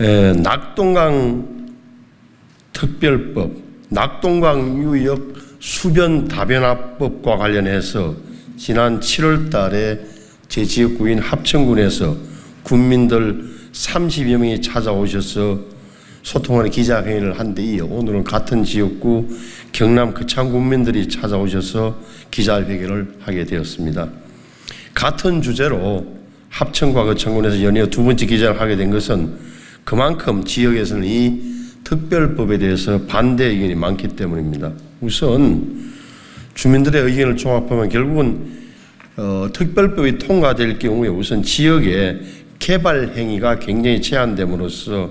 에, 낙동강 특별법, 낙동강 유역 수변 다변화법과 관련해서 지난 7월 달에 제 지역구인 합천군에서 군민들 30여 명이 찾아오셔서 소통하는 기자회의를 한 데 이어 오늘은 같은 지역구 경남 거창 군민들이 찾아오셔서 기자회견을 하게 되었습니다. 같은 주제로 합천과 거창군에서 연이어 두 번째 기자를 하게 된 것은 그만큼 지역에서는 이 특별법에 대해서 반대 의견이 많기 때문입니다. 우선 주민들의 의견을 종합하면 결국은 어, 특별법이 통과될 경우에 우선 지역의 개발 행위가 굉장히 제한됨으로써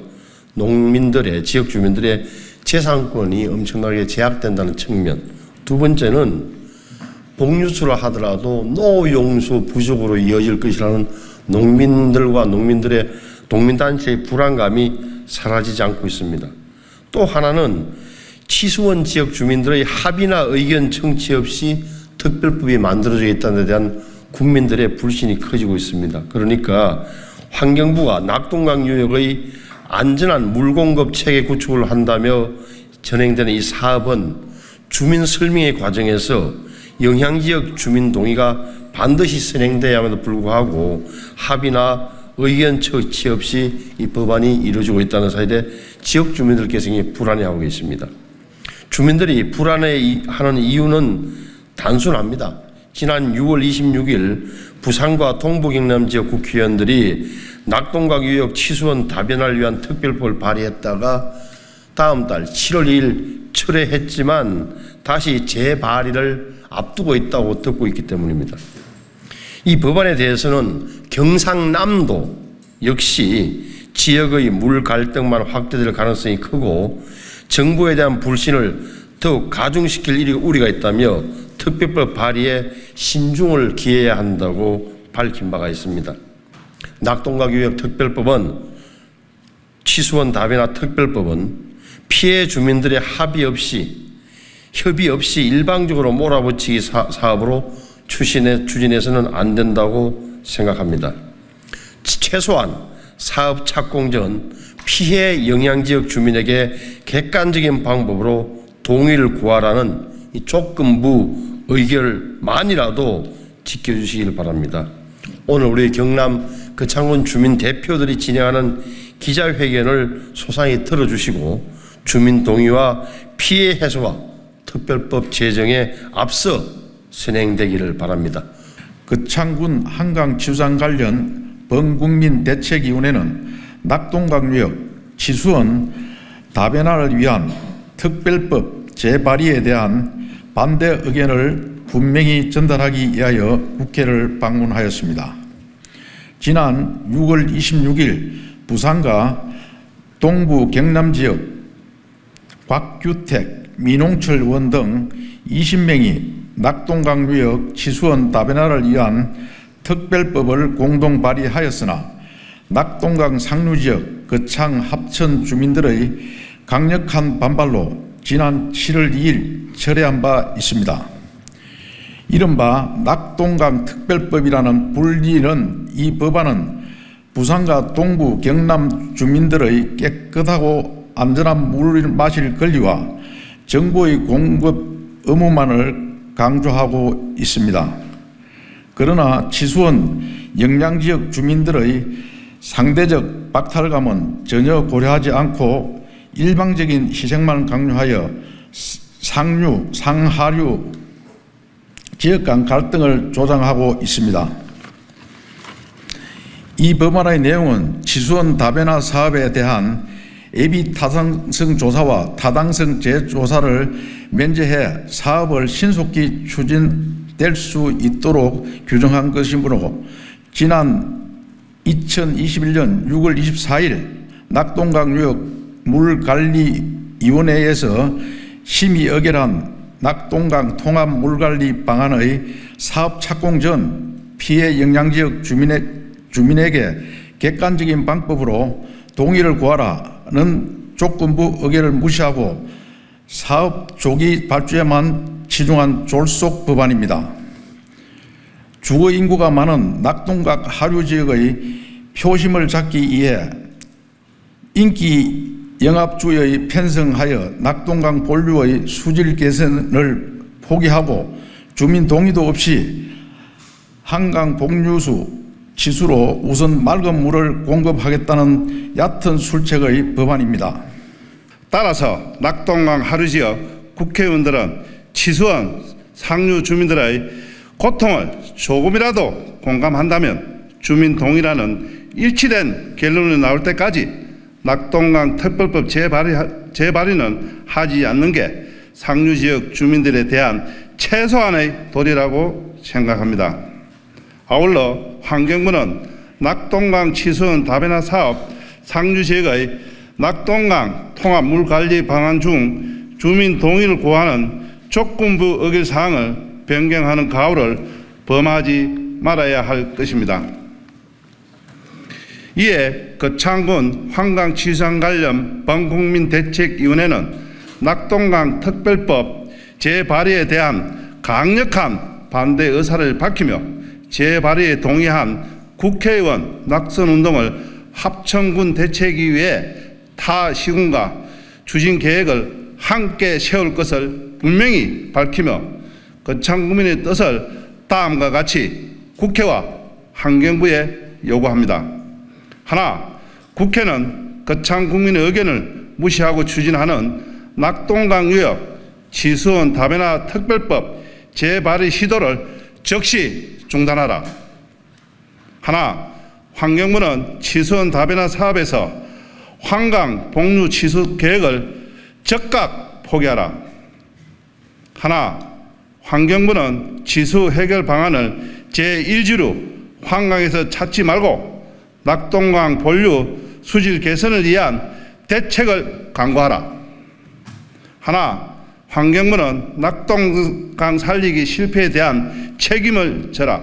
농민들의 지역 주민들의 재산권이 엄청나게 제약된다는 측면. 두 번째는 복류수를 하더라도 노용수 부족으로 이어질 것이라는 농민들과 농민들의 농민단체의 불안감이 사라지지 않고 있습니다. 또 하나는 치수원 지역 주민들의 합의나 의견 청취 없이 특별법이 만들어져 있다는 데 대한 국민들의 불신이 커지고 있습니다. 그러니까 환경부가 낙동강 유역의 안전한 물 공급 체계 구축을 한다며 진행되는 이 사업은 주민 설명의 과정에서 영향 지역 주민 동의가 반드시 선행돼야 함에도 불구하고 합의나 의견 처치 없이 이 법안이 이루어지고 있다는 사실에 지역 주민들께서 불안해하고 계십니다. 주민들이 불안해하는 이유는 단순합니다. 지난 6월 26일 부산과 동부 경남 지역 국회의원들이 낙동강 유역 치수원 다변화를 위한 특별법을 발의했다가 다음 달 7월 2일 철회했지만 다시 재발의를 앞두고 있다고 듣고 있기 때문입니다. 이 법안에 대해서는 경상남도 역시 지역의 물 갈등만 확대될 가능성이 크고 정부에 대한 불신을 더욱 가중시킬 우리가 있다며 특별법 발의에 신중을 기해야 한다고 밝힌 바가 있습니다. 낙동강 유역 특별법은 치수원 다변화 특별법은 피해 주민들의 합의 없이 협의 없이 일방적으로 몰아붙이기 사, 사업으로 추진해, 추진해서는 안 된다고 생각합니다. 최소한 사업 착공 전 피해 영향 지역 주민에게 객관적인 방법으로 동의를 구하라는 이 조건부 의결만이라도 지켜주시길 바랍니다. 오늘 우리 경남 거창군 주민 대표들이 진행하는 기자회견을 소상히 들어주시고 주민 동의와 피해 해소와 특별법 제정에 앞서 선행되기를 바랍니다. 거창군 한강치유장 관련 범국민 대책위원회는 낙동강유역 치수원 다변화를 위한 특별법 재발의에 대한 반대 의견을 분명히 전달하기 위하여 국회를 방문하였습니다. 지난 6월 26일 부산과 동부 경남 지역 곽규택, 민홍철 의원 등 20명이 낙동강유역 치수원 다변화를 위한 특별법을 공동 발의하였으나 낙동강 상류지역 거창 합천 주민들의 강력한 반발로 지난 7월 2일 철회한 바 있습니다. 이른바 낙동강 특별법이라는 불리는 이 법안은 부산과 동부 경남 주민들의 깨끗하고 안전한 물을 마실 권리와 정부의 공급 의무만을 강조하고 있습니다. 그러나 치수원 영양 지역 주민들의 상대적 박탈감은 전혀 고려하지 않고 일방적인 희생만 강요하여 상류, 상하류 지역 간 갈등을 조장하고 있습니다. 이 법안의 내용은 치수원 다변화 사업에 대한 예비 타당성 조사와 타당성 재조사를 면제해 사업을 신속히 추진될 수 있도록 규정한 것이므로 지난 2021년 6월 24일 낙동강 유역 물관리위원회에서 심의 의결한 낙동강 통합 물관리 방안의 사업 착공 전 피해 영향 지역 주민의, 주민에게 객관적인 방법으로 동의를 구하라 는 조건부 의결을 무시하고 사업 조기 발주에만 치중한 졸속 법안입니다. 주거 인구가 많은 낙동강 하류 지역의 표심을 잡기 위해 인기 영합주의 편성하여 낙동강 본류의 수질 개선을 포기하고 주민 동의도 없이 한강 복류수 지수로 우선 맑은 물을 공급하겠다는 얕은 술책의 법안입니다. 따라서 낙동강 하류 지역 국회의원들은 치수원 상류 주민들의 고통을 조금이라도 공감한다면 주민 동의라는 일치된 결론이 나올 때까지 낙동강 특별법 재발의, 재발의는 하지 않는 게 상류 지역 주민들에 대한 최소한의 도리라고 생각합니다. 아울러 환경부는 낙동강 치수원 다변화 사업 상류 지역의 낙동강 통합 물 관리 방안 중 주민 동의를 구하는 조건부 의결 사항을 변경하는 가오를 범하지 말아야 할 것입니다. 이에 거창군 환강 치수안 관련 범국민 대책위원회는 낙동강 특별법 재발의에 대한 강력한 반대 의사를 밝히며 재발의에 동의한 국회의원 낙선 운동을 합천군 대책위에 타 시군과 추진 계획을 함께 세울 것을 분명히 밝히며 거창구민의 뜻을 다음과 같이 국회와 환경부에 요구합니다. 하나, 국회는 거창국민의 의견을 무시하고 추진하는 낙동강 유역 치수원 다변화 특별법 재발의 시도를 즉시 중단하라. 하나, 환경부는 치수원 다변화 사업에서 환강 복류 치수 계획을 즉각 포기하라. 하나, 환경부는 치수 해결 방안을 제1지로 환강에서 찾지 말고 낙동강 본류 수질 개선을 위한 대책을 강구하라. 하나, 환경부는 낙동강 살리기 실패에 대한 책임을 져라.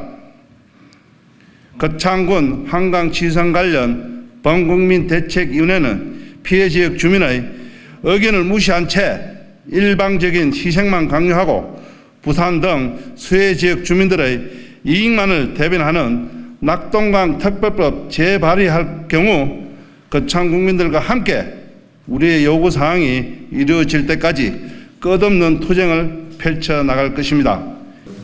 거창군 한강 치상 관련 범국민 대책위원회는 피해 지역 주민의 의견을 무시한 채 일방적인 희생만 강요하고 부산 등 수해 지역 주민들의 이익만을 대변하는 낙동강 특별법 재발의할 경우 거창 국민들과 함께 우리의 요구 사항이 이루어질 때까지 끝없는 투쟁을 펼쳐 나갈 것입니다.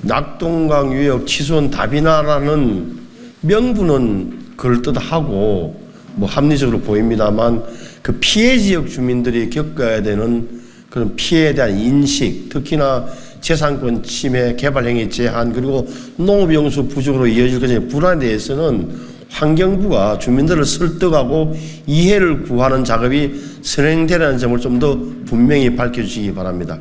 낙동강 유역 치수원 다비나라는 명분은 그럴듯하고 뭐 합리적으로 보입니다만 그 피해 지역 주민들이 겪어야 되는 그런 피해에 대한 인식, 특히나 재산권 침해, 개발 행위 제한 그리고 농업 용수 부족으로 이어질 것의 불안에 대해서는 환경부가 주민들을 설득하고 이해를 구하는 작업이 선행되라는 점을 좀 더 분명히 밝혀주시기 바랍니다.